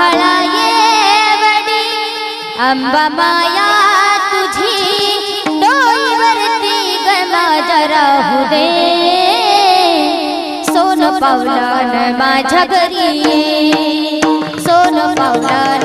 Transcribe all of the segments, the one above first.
हळा येवडी अंबा माया तुझी डोईवरती गमा जरा हुदे। सोन पावलान माझ्या घरी सोन पावलान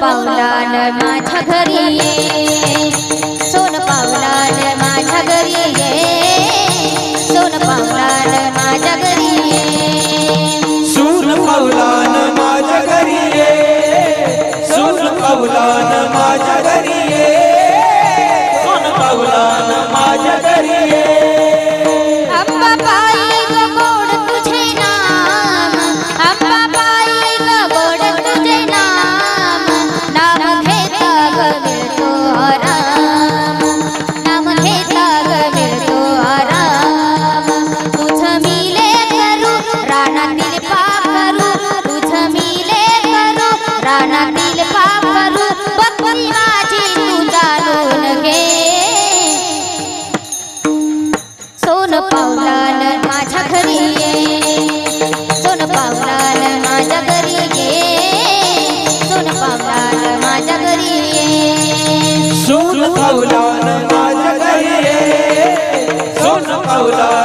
पावलान माझ्या घरी ये. सोन पावलान माझ्या घरी ये. सोन पावलान माझ्या घरी ये. सोन पावलान माझ्या घरी ये. सोन पावलान माझ्या घरी ये. सोन पावलान माझ्या घरी ये. 歌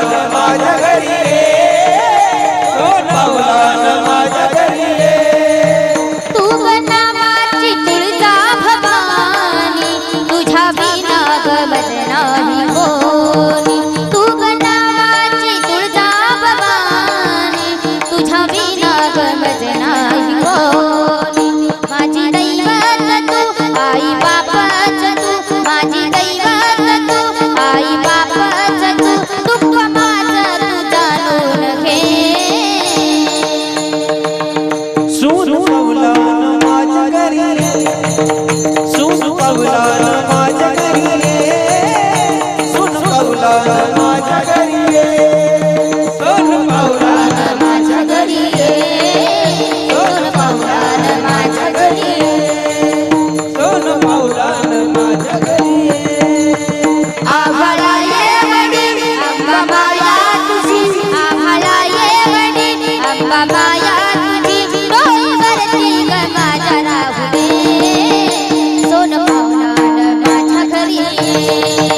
पावलान आज करी सुन पावलान लिए